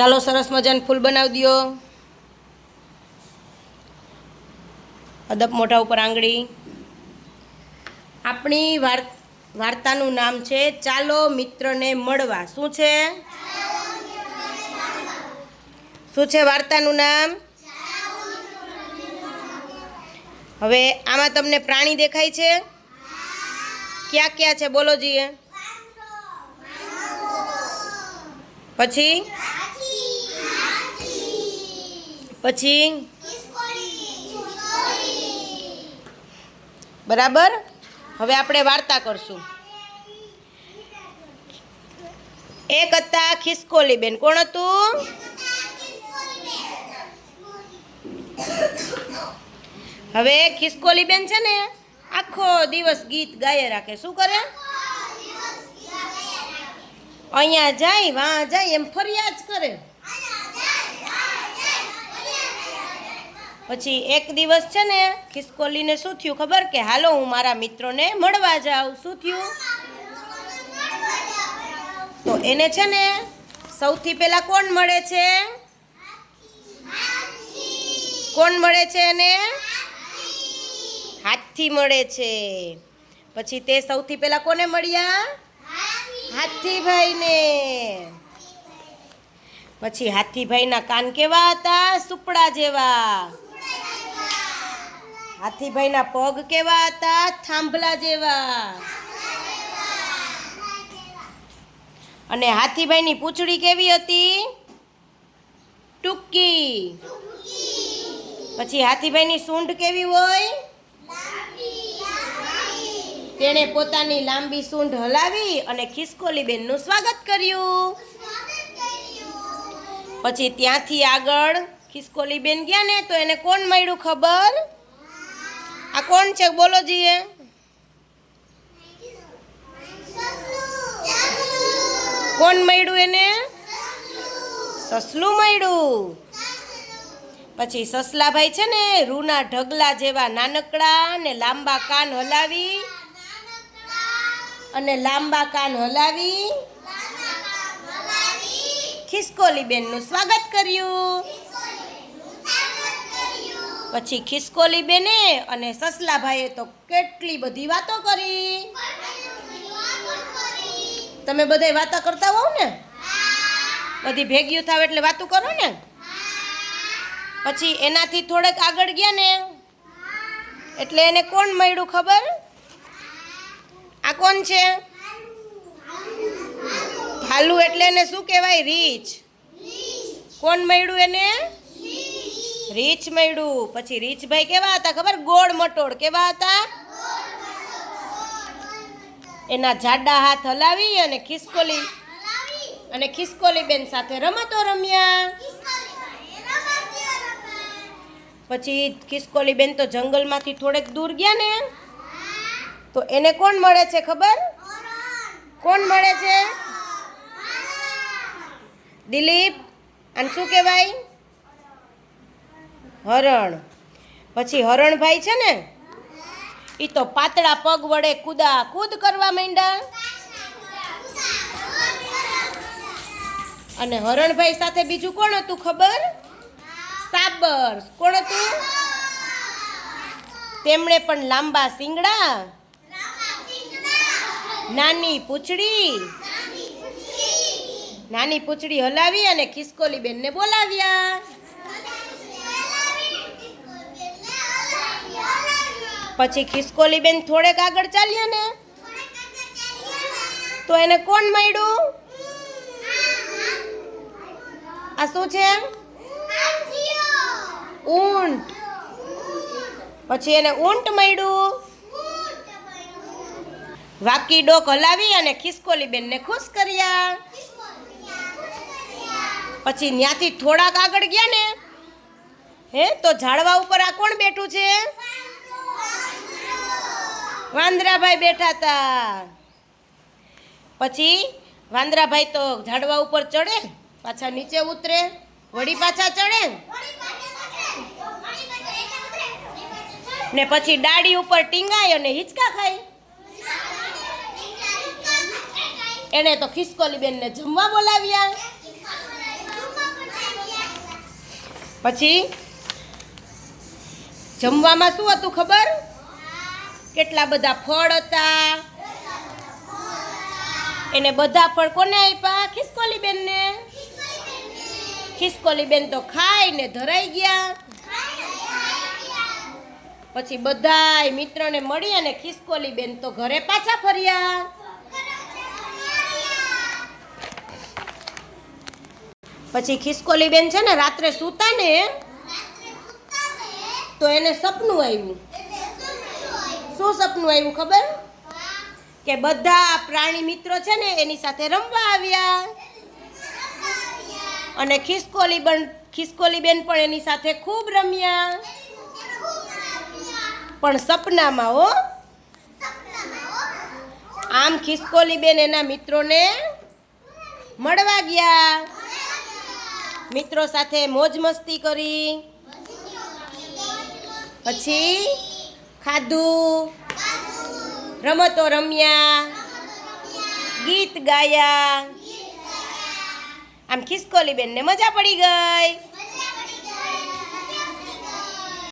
ચાલો સરસ મજાનું ફૂલ બનાવી દો. અદબ મોઢા ઉપર આંગળી. આપણી વાર, વાર્તાનું નામ છે ચાલો મિત્રને મળવા. શું છે? શું છે વાર્તાનું નામ? હવે આમાં તમને પ્રાણી દેખાય છે? ક્યાં ક્યાં છે? બોલો જીએ. પછી? પછી? બરાબર? હવે આપણે વાર્તા કરશું. એક હતા ખિસકોલી બેન કોણ હતું? હવે ખિસકોલી બેન છે ને, આખો દિવસ ગીત ગાય રાખે. શું કરે? અહીંયા જાય, વાં જાય, એમ ફરિયાદ કરે. પછી એક દિવસ છે ને ખિસકોલીને શું થયું ખબર કે હાલો હું મારા મિત્રોને મળવા જાઉં. શું થયું? તો એને છે ને સૌથી પહેલાં કોણ મળે છે? કોણ મળે છે એને? હાથથી મળે છે. પછી તે સૌથી પહેલાં કોને મળ્યા? હાથીભાઈને. પછી હાથીભાઈના કાન કેવા હતા? સુપડા જેવા. હાથીભાઈના પગ કેવા હતા? થાંભલા જેવા. અને હાથીભાઈની પૂંછડી કેવી હતી? ટૂંકી. પછી હાથીભાઈની સૂંઢ કેવી હોય? તેણે પોતાની લાંબી સૂંઢ હલાવી અને ખિસકોલી બેનનું સ્વાગત કર્યું. પછી ત્યાંથી આગળ ખિસકોલી બેન ગયા ને, તો એને કોણ મળ્યું ખબર? આ કોણ છે? બોલો જીએ. કોણ મળ્યું એને? સસલું મળ્યું. પછી સસલાભાઈ છે ને, રૂના ઢગલા જેવા નાનકડા ને લાંબા કાન હલાવી અને લાંબા કાન હલાવી ખિસકોલી બેનનું સ્વાગત કર્યું. પછી ખિસકોલી બેને અને સસલાભાઈએ તો કેટલી બધી વાતો કરી. તમે બધા વાતો કરતા હોવ ને? બધી ભેગ્યું થાવ એટલે વાતો કરો ને? પછી એનાથી થોડેક આગળ ગયા ને? એટલે એને કોણ મળ્યું ખબર? આ કોણ છે? ભાલુ એટલે એને શું કહેવાય? રીચ. કોણ મળ્યું એને? રીચ મળ્યું. પછી રીચભાઈ કેવા હતા ખબર? ગોળ મટોળ કેવા હતા? એના જાડા હાથ હલાવી અને ખિસકોલી. અને ખિસકોલી બેન સાથે રમતો રમ્યા. પછી ખિસકોલી બેન તો જંગલમાંથી થોડેક દૂર ગયા ને. તો એને કોણ મળે છે ખબર? કોણ મળે છે? દિલીપ. અને શું કહેવાય? હરણ. પછી હરણભાઈ છે ને એ તો પાતળા પગ વડે કૂદા કૂદ કરવા માંડ્યા. અને હરણભાઈ સાથે બીજું કોણ હતું ખબર? સાબર. કોણ હતું? તેમણે પણ લાંબા શિંગડા નાની પૂંછડી. નાની પૂંછડી હલાવી અને ખિસકોલી બેનને બોલાવ્યા. પછી ખિસકોલી બેન થોડેક આગળ ચાલ્યા ને? તો એને કોણ મળ્યું? આ શું છે? ઊંટ. પછી એને ઊંટ મળ્યું? વાકી ડોક હલાવી અને ખિસકોલી બેનને ખુશ કર્યા. પછી ત્યાંથી થોડાક આગળ ગયા ને? હે, તો ઝાડવા ઉપર આ કોણ બેઠું છે? વાંદરાભાઈ બેઠા હતા પછી વાંદરાભાઈ તો ઝાડવા ઉપર ચડે, પાછા નીચે ઉતરે, વળી પાછા ચડે. ને પછી ડાળી ઉપર ટીંગાય અને હિંચકા ખાય. એણે તો ખિસકોલી બેનને જમવા બોલાવ્યા. પછી જમવામાં શું હતું ખબર? કેટલા બધા ફળ હતા? એને બધા ફળ કોને આપ્યા ખિસકોલી બેનને ખિસકોલી બેન તો ખાઈને ધરાઈ ગયા. પછી બધાય મિત્રોને મળી અને ખિસકોલી બેન તો ઘરે પાછા ફર્યા. પછી ખિસકોલી બેન છે ને રાત્રે સૂતા ને તો એને સપનું આવ્યું. શું સપનું આવ્યું ખબર? કે બધા પ્રાણી મિત્રો છે ને, એની સાથે રમવા આવ્યા. અને ખિસકોલી બન, ખિસકોલી બેન પણ એની સાથે ખૂબ રમ્યા. પણ સપનામાં હો, આમ ખિસકોલી બેન એના મિત્રોને મળવા ગયા. મિત્રો સાથે મોજ મસ્તી કરી. પછી ખાધું? રમતો રમ્યા? ગીત ગાયા? આમ ખિસકોલી બેનને મજા પડી ગઈ?